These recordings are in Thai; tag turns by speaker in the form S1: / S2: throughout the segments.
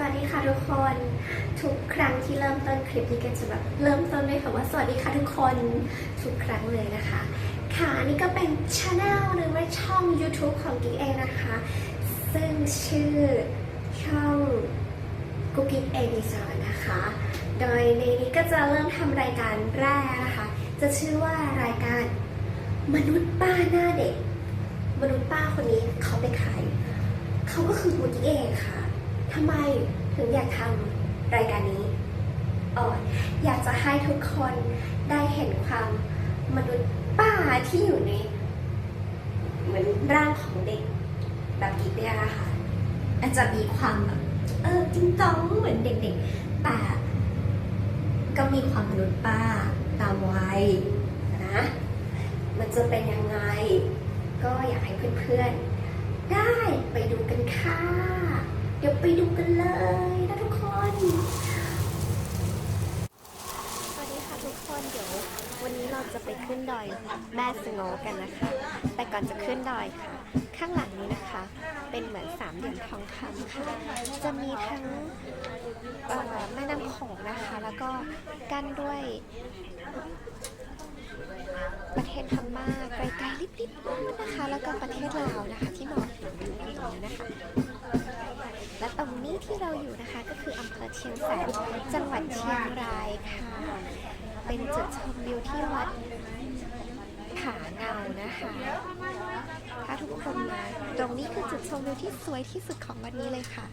S1: สวัสดีค่ะทุกคน ทุกครั้งที่เริ่มต้นคลิปนี้กันจะแบบเริ่มต้นด้วยคำว่าสวัสดีค่ะทุกคนทุกครั้งเลยนะคะ ค่ะนี่ก็เป็นช anel หรือว่าช่อง YouTube ของกิ๊กเองนะคะ ซึ่งชื่อช่องกุ๊กกิ๊กเอดีซอนนะคะ โดยในนี้ก็จะเริ่มทำรายการแรกนะคะ จะชื่อว่ารายการมนุษย์ป้าหน้าเด็ก มนุษย์ป้าคนนี้เขาเป็นใครเขาก็คือกุ๊กกิ๊กเองค่ะ ทำไมถึงอยากทำรายการนี้อ๋ออยากจะให้ทุกคนได้เห็นความมนุษย์ป้าที่อยู่ในเหมือนร่างของเด็ก แบบกิ๊กเนี่ยนะคะอาจจะมีความแบบเออจริงจังเหมือนเด็กๆ แต่ก็มีความมนุษย์ป้าตามวัยนะมันจะเป็นยังไง ก็อยากให้เพื่อนๆ ได้ไปดูกันค่ะ เดี๋ยวไปดูกันเลยนะทุกคน สวัสดีค่ะทุกคนเดี๋ยว วันนี้เราจะไปขึ้นดอยแม่สโงกันนะคะ แต่ก่อนจะขึ้นดอยค่ะ ข้างหลังนี้นะคะ เป็นเหมือนสามเหลี่ยมทองคำค่ะ จะมีทั้งแม่น้ำโขงนะคะ แล้วก็กั้นด้วยประเทศพม่าไกลๆลิบๆนะคะ แล้วก็ประเทศลาวนะคะ ที่มองเห็นอยู่ตรงนี้นะคะ และตรงนี้ที่เราอยู่นะคะก็คืออำเภอเชียงแสนจังหวัดเชียงรายค่ะ เป็นจุดชมวิวที่วัดผาเงานะคะ ถ้าทุกคนมา ตรงนี้คือจุดชมวิวที่สวยที่สุดของวันนี้เลยค่ะ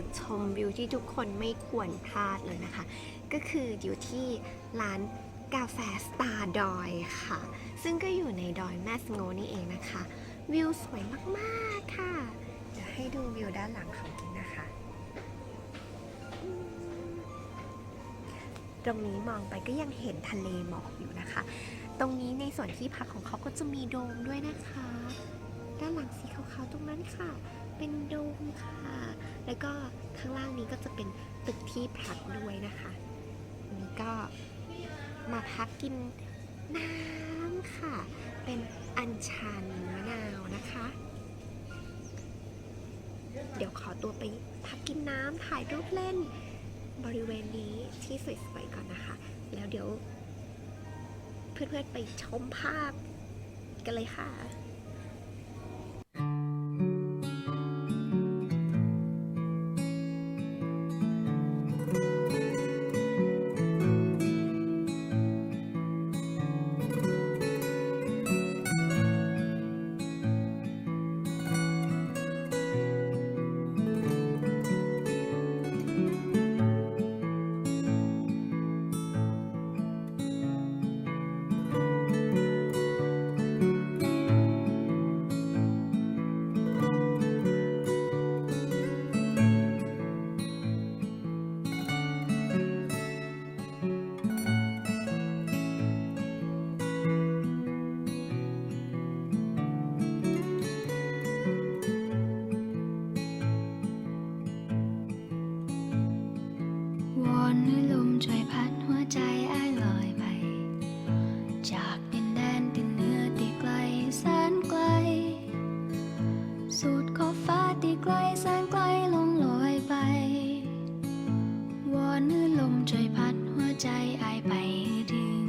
S1: จุดชมวิวที่ทุกคนไม่ควรพลาดเลยนะคะ ก็คืออยู่ที่ร้านกาแฟสตาร์ดอยค่ะ ซึ่งก็อยู่ในดอยแมสโงนี่เองนะคะ วิวสวยมากๆค่ะเดี๋ยวให้ดูวิวด้านหลังของกิ๊กนะคะ ตรงนี้มองไปก็ยังเห็นทะเลหมอกอยู่นะคะ ตรงนี้ในส่วนที่พักของเขาก็จะมีโดมด้วยนะคะ ด้านหลังสีขาวๆตรงนั้นค่ะ เป็นโดมค่ะ แล้วก็ข้างล่างนี้ก็จะเป็นตึกที่พักด้วยนะคะนนี้ก็มาพักกินน้ำค่ะ เป็นอัญชันมะนาวนะคะ เดี๋ยวขอตัวไปพักกินน้ำถ่ายรูปเล่น บริเวณนี้ที่สวยๆก่อนนะคะ แล้วเดี๋ยว เพื่อนๆไปชมภาพกันเลยค่ะ
S2: ขอบฟ้าที่ไกลแสนไกลลงลอยไป วอนื้อลมช่วยพัดหัวใจอายไปให้ถึง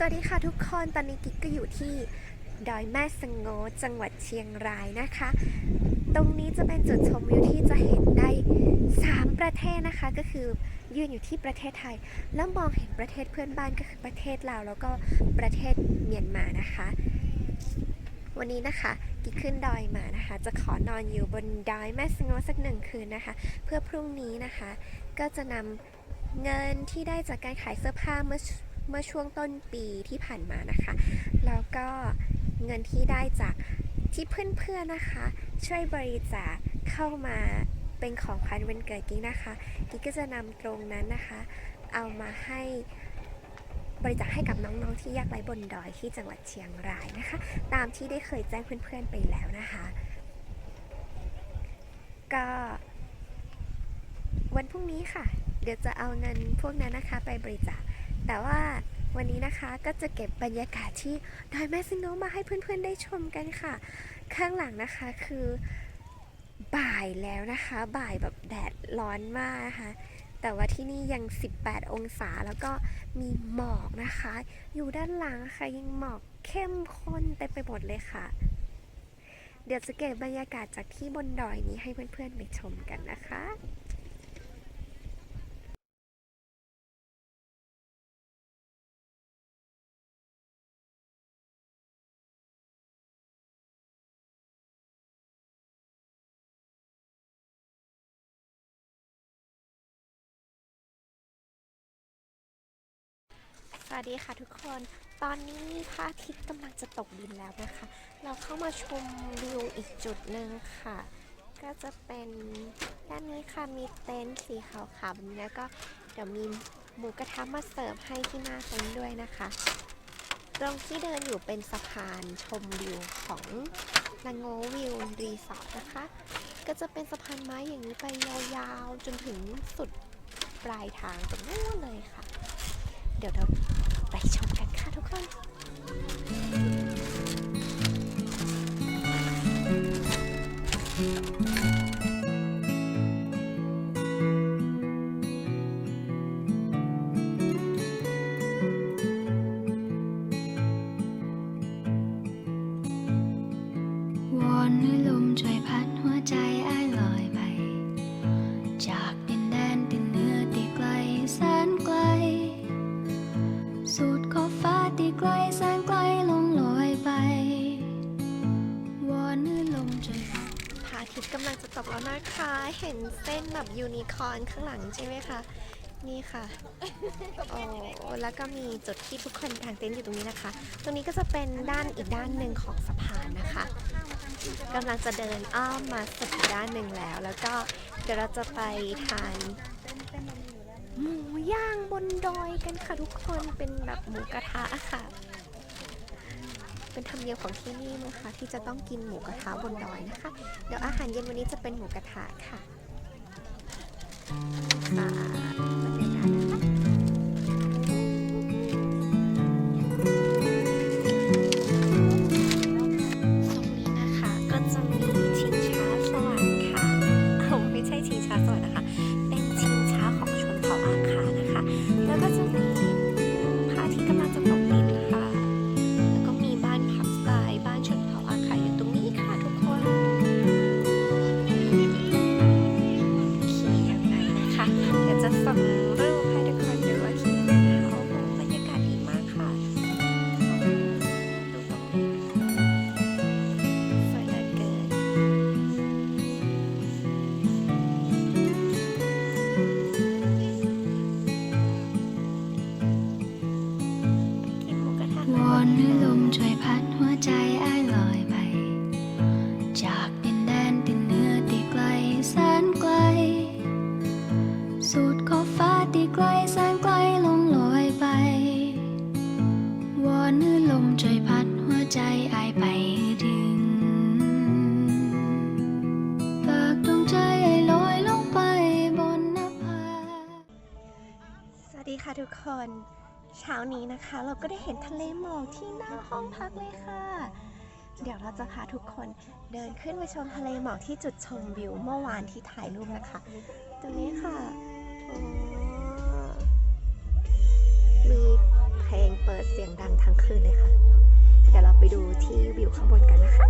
S1: สวัสดีค่ะทุกคน ตอนนี้กิ๊กก็อยู่ที่ดอยแม่สงโงจังหวัดเชียงรายนะคะ ตรงนี้จะเป็นจุดชมวิวที่จะเห็นได้ 3 ประเทศนะคะ ก็คือยืนอยู่ที่ประเทศไทย แล้วมองเห็นประเทศเพื่อนบ้านก็คือประเทศลาวแล้วก็ประเทศเมียนมานะคะ วันนี้นะคะกิ๊กขึ้นดอยมานะคะ จะขอนอนอยู่บนดอยแม่สงโงสักหนึ่งคืนนะคะ เพื่อพรุ่งนี้นะคะ ก็จะนำเงินที่ได้จากการขายเสื้อผ้าเมื่อ เมื่อช่วงต้นปีที่ผ่านมานะคะ แล้วก็เงินที่ได้จากที่เพื่อนๆนะคะ ช่วยบริจาคเข้ามาเป็นของขวัญวันเกิดกิ๊กนะคะกิ๊กก็จะนำตรงนั้นนะคะ เอามาให้บริจาคให้กับน้องๆที่ยากไร้บนดอยที่จังหวัดเชียงรายนะคะ ตามที่ได้เคยแจ้งเพื่อนๆไปแล้วนะคะ ก็วันพรุ่งนี้ค่ะ เดี๋ยวจะเอาเงินพวกนั้นนะคะไปบริจาค แต่ว่าวันนี้นะคะก็จะเก็บบรรยากาศที่ดอยแม่ซิโนมาให้เพื่อนๆได้ชมกันค่ะ ข้างหลังนะคะคือบ่ายแล้วนะคะ บ่ายแบบแดดร้อนมากนะคะแต่ว่าที่นี่ยัง 18 องศาแล้วก็มีหมอกนะคะ อยู่ด้านหลังค่ะยังหมอกเข้มข้นเต็มไปหมดเลยค่ะ เดี๋ยวจะเก็บบรรยากาศจากที่บนดอยนี้ให้เพื่อนๆไปชมกันนะคะ สวัสดีค่ะทุกคน ตอนนี้พระอาทิตย์กำลังจะตกดินแล้วนะคะ เราเข้ามาชมวิวอีกจุดหนึ่งค่ะ ก็จะเป็นด้านนี้ค่ะ มีเต็นท์สีขาวๆแบบนี้แล้วก็เดี๋ยวมีหมูกระทะมาเสิร์ฟให้ที่หน้าเต็นท์ด้วยนะคะ ตรงที่เดินอยู่เป็นสะพานชมวิวของนางโงวิวรีสอร์ทนะคะ ก็จะเป็นสะพานไม้อย่างนี้ไปยาวๆ จนถึงสุดปลายทางตรงนู้นเลยค่ะ เดี๋ยวเรา ไปชมกัน
S2: เห็น
S1: เส้นแบบยูนิคอร์นข้างหลังใช่ไหมคะ นี่ค่ะ โอ้แล้วก็มีจุดที่ทุกคนกางเต็นท์อยู่ตรงนี้นะคะ ตรงนี้ก็จะเป็นด้านอีกด้านหนึ่งของสะพานนะคะกำลังจะเดินอ้อมมาสุดอีกด้านหนึ่งแล้ว แล้วก็เดี๋ยวเราจะไปทานหมูย่างบนดอยกันค่ะทุกคนเป็นแบบหมูกระทะค่ะ เป็นธรรมเนียมของที่นี่นะคะ ที่จะต้องกินหมูกระทะบนดอยนะคะ เดี๋ยวอาหารเย็นวันนี้จะเป็นหมูกระทะค่ะ เช้านี้นะคะ เราก็
S2: ได้เห็นทะ
S1: เลหมอกที่หน้าห้องพักเลยค่ะ
S2: เดี๋ยวเราจะพาทุกคนเดินขึ้นไปชมทะเลหมอกที่จุดชมวิวเมื่อวานที่ถ่ายรูปนะคะ ตรงนี้ค่ะ มีเพลงเปิดเสียงดังทั้งคืนเลยค่ะ เดี๋ยวเราไปดูที่วิวข้างบนกันนะคะ